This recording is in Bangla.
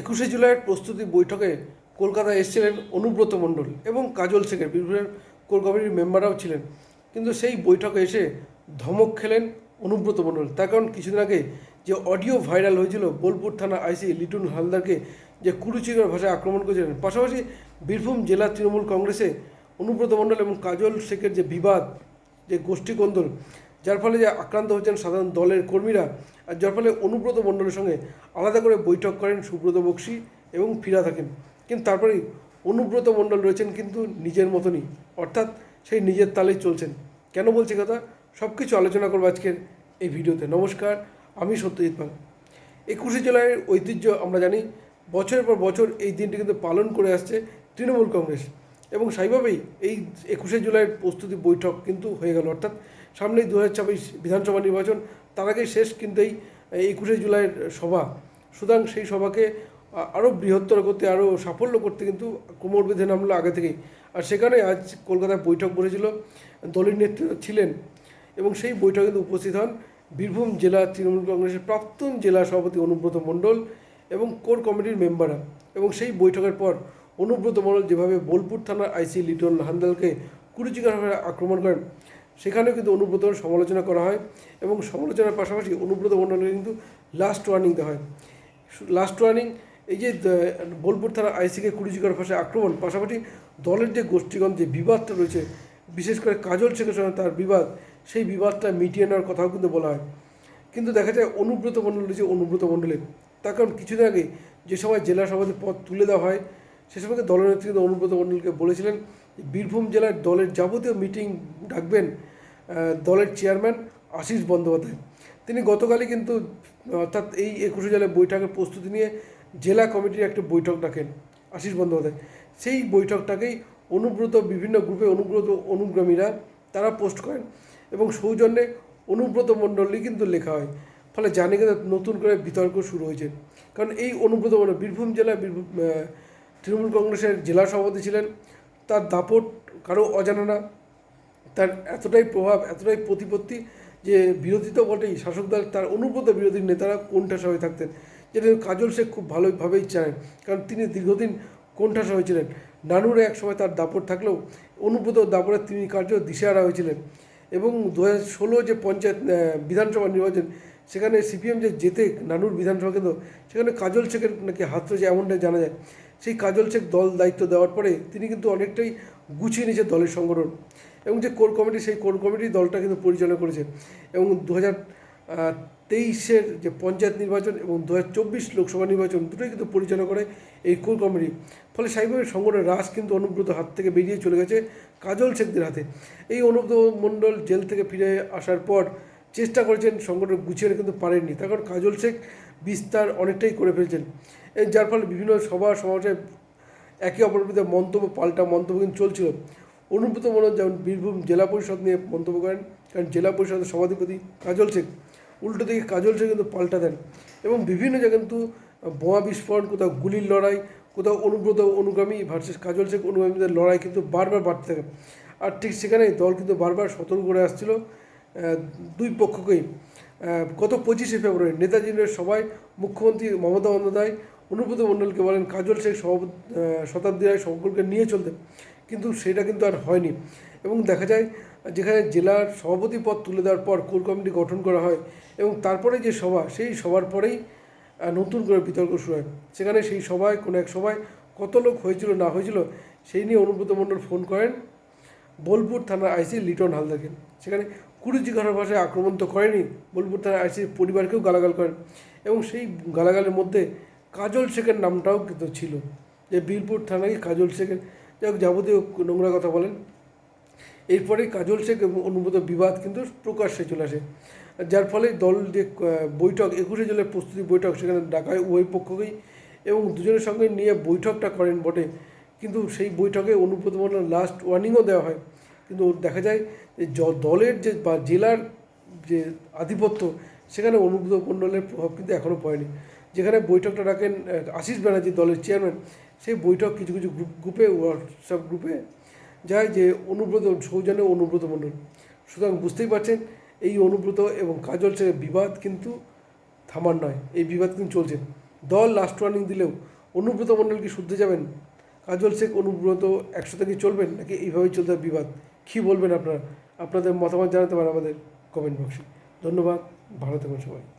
একুশে জুলাইয়ের প্রস্তুতি বৈঠকে কলকাতায় এসেছিলেন অনুব্রত মণ্ডল এবং কাজল শেখের বিভিন্ন কোর কমিটির মেম্বাররাও ছিলেন। কিন্তু সেই বৈঠকে এসে ধমক খেলেন অনুব্রত মণ্ডল। তার কারণ কিছুদিন আগে যে অডিও ভাইরাল হয়েছিল, বোলপুর থানা আইসি লিটুন হালদারকে যে কুরুচিকর ভাষায় আক্রমণ করেছিলেন, পাশাপাশি বীরভূম জেলা তৃণমূল কংগ্রেসে অনুব্রত মণ্ডল এবং কাজল শেখের যে বিবাদ, যে গোষ্ঠী কোন্দল যার ফলে যে আক্রান্ত হচ্ছেন সাধারণ দলের কর্মীরা, আর যার ফলে অনুব্রত মণ্ডলের সঙ্গে আলাদা করে বৈঠক করেন সুব্রত বক্সি এবং ফিরা থাকেন। কিন্তু তারপরেই অনুব্রত মণ্ডল রয়েছেন কিন্তু নিজের মতনই, অর্থাৎ সেই নিজের তালেই চলছেন। কেন বলছি কথা? সব কিছু আলোচনা করব আজকের এই ভিডিওতে। নমস্কার, আমি সত্যজিৎ পাল। একুশে জুলাইয়ের ঐতিহ্য আমরা জানি, বছরের পর বছর এই দিনটি কিন্তু পালন করে আসছে তৃণমূল কংগ্রেস। এবং সেইভাবেই এই একুশে জুলাইয়ের প্রস্তুতি বৈঠক কিন্তু হয়ে গেল, অর্থাৎ সামনেই দু হাজার ছাব্বিশ বিধানসভা নির্বাচন, তার আগে শেষ কিন্তু এই একুশে জুলাইয়ের সভা। সুতরাং সেই সভাকে আরও বৃহত্তর করতে আরও সাফল্য করতে কিন্তু কোমর বেঁধে নামলো আগে থেকেই। আর সেখানে আজ কলকাতায় বৈঠক বসেছিল, দলের নেতৃত্ব ছিলেন এবং সেই বৈঠকে কিন্তু উপস্থিত হন বীরভূম জেলা তৃণমূল কংগ্রেসের প্রাক্তন জেলা সভাপতি অনুব্রত মণ্ডল এবং কোর কমিটির মেম্বাররা। এবং সেই বৈঠকের পর অনুব্রত মণ্ডল যেভাবে বোলপুর থানার আইসি লিটন হান্দালকে কুরুচিকরভাবে আক্রমণ করেন সেখানেও কিন্তু অনুব্রতর সমালোচনা করা হয় এবং সমালোচনার পাশাপাশি অনুব্রত মণ্ডলকে কিন্তু লাস্ট ওয়ার্নিং দেওয়া হয়। লাস্ট ওয়ার্নিং এই যে বোলপুর থানা আইসিকে কুরুচিকর ভাষায় আক্রমণ, পাশাপাশি দলের যে গোষ্ঠীগণ, যে বিবাদটা রয়েছে, বিশেষ করে কাজল শেখের সঙ্গে তার বিবাদ, সেই বিবাদটা মিটিয়ে নেওয়ার কথাও কিন্তু বলা হয়। কিন্তু দেখা যায়, অনুব্রত মণ্ডল রয়েছে অনুব্রত মণ্ডলের তার কারণ কিছুদিন আগে যে সময় জেলা সভাপতি পদ তুলে দেওয়া হয়, সে সময় দলের নেত্রী কিন্তু অনুব্রত মণ্ডলকে বলেছিলেন বীরভূম জেলার দলের যাবতীয় মিটিং ডাকবেন দলের চেয়ারম্যান আশিস বন্দ্যোপাধ্যায়। তিনি গতকালই কিন্তু, অর্থাৎ এই একুশে জেলার বৈঠকের প্রস্তুতি নিয়ে জেলা কমিটির একটা বৈঠক ডাকেন আশিস বন্দ্যোপাধ্যায়। সেই বৈঠকটাকেই অনুব্রত বিভিন্ন গ্রুপে অনুব্রত অনুগ্রামীরা তারা পোস্ট করেন এবং সৌজন্যে অনুব্রত মণ্ডলী কিন্তু লেখা হয়। ফলে জানি কিন্তু নতুন করে বিতর্ক শুরু হয়েছে। কারণ এই অনুব্রত মণ্ডল, বীরভূম জেলা বীরভূম তৃণমূল কংগ্রেসের জেলা সভাপতি ছিলেন তার দাপট কারও অজানা না। তার এতটাই প্রভাব, এতটাই প্রতিপত্তি যে বিরোধী তো বটেই, শাসক দল, তার অনুব্রত বিরোধী নেতারা কোনঠাসা হয়ে থাকতেন। যেটা কাজল শেখ খুব ভালোভাবেই জানেন, কারণ তিনি দীর্ঘদিন কোনঠাসা হয়েছিলেন। নানুরে এক সময় তার দাপট থাকলেও অনুব্রত দাপটে তিনি কার্য দিশেহারা হয়েছিলেন। এবং দু ষোলো যে পঞ্চায়েত বিধানসভা নির্বাচন, সেখানে সিপিএম যে যেতে নানুর বিধানসভা কেন্দ্র, সেখানে কাজল শেখের নাকি হাত রয়েছে এমনটাই জানা যায়। সেই কাজল শেখ দল দায়িত্ব দেওয়ার পরে তিনি কিন্তু অনেকটাই গুছিয়ে নিয়েছে দলের সংগঠন। এবং যে কোর কমিটি, সেই কোর কমিটি দলটা কিন্তু পরিচালনা করেছে। এবং দু হাজার তেইশের যে পঞ্চায়েত নির্বাচন এবং দু চব্বিশ লোকসভা নির্বাচন দুটোই কিন্তু পরিচালনা করে এই কোর কমিটি। ফলে সেইভাবে সংগঠনের রাস কিন্তু অনুব্রত হাত থেকে বেরিয়ে চলে গেছে কাজল শেখদের হাতে। এই অনুব্রত মণ্ডল জেল থেকে ফিরে আসার পর চেষ্টা করেছেন সংগঠন গুছিয়ে কিন্তু পারেননি। তার কারণ কাজল শেখ বিস্তার অনেকটাই করে ফেলছেন। যার ফলে বিভিন্ন সভা সমাজে একে অপরের বিরুদ্ধে মন্তব্য, পাল্টা মন্তব্য কিন্তু চলছিল। অনুব্রত মণ্ডল যেমন বীরভূম জেলা পরিষদ নিয়ে মন্তব্য করেন, কারণ জেলা পরিষদের সভাধিপতি কাজল শেখ। উল্টো দিকে কাজল শেখ কিন্তু পাল্টা দেন এবং বিভিন্ন জায়গায় কিন্তু বোমা বিস্ফোরণ, কোথাও গুলির লড়াই, কোথাও অনুব্রত অনুগামী ভার্সেস কাজল শেখ অনুগামীদের লড়াই কিন্তু বারবার বাড়তে থাকে। আর ঠিক সেখানে দল কিন্তু বারবার সতর্ক করে আসছিল দুই পক্ষকেই। গত পঁচিশে ফেব্রুয়ারি নেতাজি সভায় মুখ্যমন্ত্রী মমতা বন্দ্যোপাধ্যায়, অনুব্রত মণ্ডলকে বলেন, কাজল শেখ শতাব্দী রায় সকলকে নিয়ে চলতে কিন্তু সেটা কিন্তু আর হয়নি। এবং দেখা যায়, যেখানে জেলার সভাপতি পদ তুলে দেওয়ার পর কোর কমিটি গঠন করা হয় এবং তারপরে যে সভা, সেই সভার পরেই নতুন করে বিতর্ক শুরু হয়। সেখানে সেই সভায়, কোনো এক সভায় কত লোক হয়েছিল, না হয়েছিল, সেই নিয়ে অনুব্রত মণ্ডল ফোন করেন বোলপুর থানার আইসি লিটন হালদারকে। সেখানে কুরুচিকর ভাষায় আক্রমণ তো করেনি, বোলপুর থানার আইসির পরিবারকেও গালাগাল করেন এবং সেই গালাগালের মধ্যে কাজল শেখের নামটাও কিন্তু ছিল। যে বীরপুর থানায় কাজল শেখের, যাই হোক যাবতীয় নোংরা কথা বলেন। এরপরেই কাজল শেখ এবং অনুব্রত বিবাদ কিন্তু প্রকাশ্যে চলে আসে। যার ফলে দল যে বৈঠক, একুশে জুলাই প্রস্তুতি বৈঠক সেখানে ডাকায় উভয় পক্ষকেই এবং দুজনের সঙ্গে নিয়ে বৈঠকটা করেন বটে। কিন্তু সেই বৈঠকে অনুব্রত মণ্ডল লাস্ট ওয়ার্নিংও দেওয়া হয়। কিন্তু দেখা যায় যে দলের যে বা জেলার যে আধিপত্য, সেখানে অনুব্রত মণ্ডলের প্রভাব কিন্তু এখনও পড়েনি। যেখানে বৈঠকটা রাখেন আশিস ব্যানার্জি দলের চেয়ারম্যান, সেই বৈঠক কিছু কিছু গ্রুপ, গ্রুপে হোয়াটসঅ্যাপ গ্রুপে যায় যে অনুব্রত সৌজন্যে অনুব্রত মণ্ডল। সুতরাং বুঝতেই পারছেন, এই অনুব্রত এবং কাজল শেখের বিবাদ কিন্তু থামার নয়, এই বিবাদ কিন্তু চলছে। দল লাস্ট ওয়ার্নিং দিলেও অনুব্রত মণ্ডল কি শুদ্ধে যাবেন? কাজল শেখ অনুব্রত একসাথে কি চলবেন? নাকি এইভাবেই চলতে বিবাদ? কী বলবেন আপনারা? আপনাদের মতামত জানাতে পারেন আমাদের কমেন্ট বক্সে ধন্যবাদ ভালো থাকুন সবাই।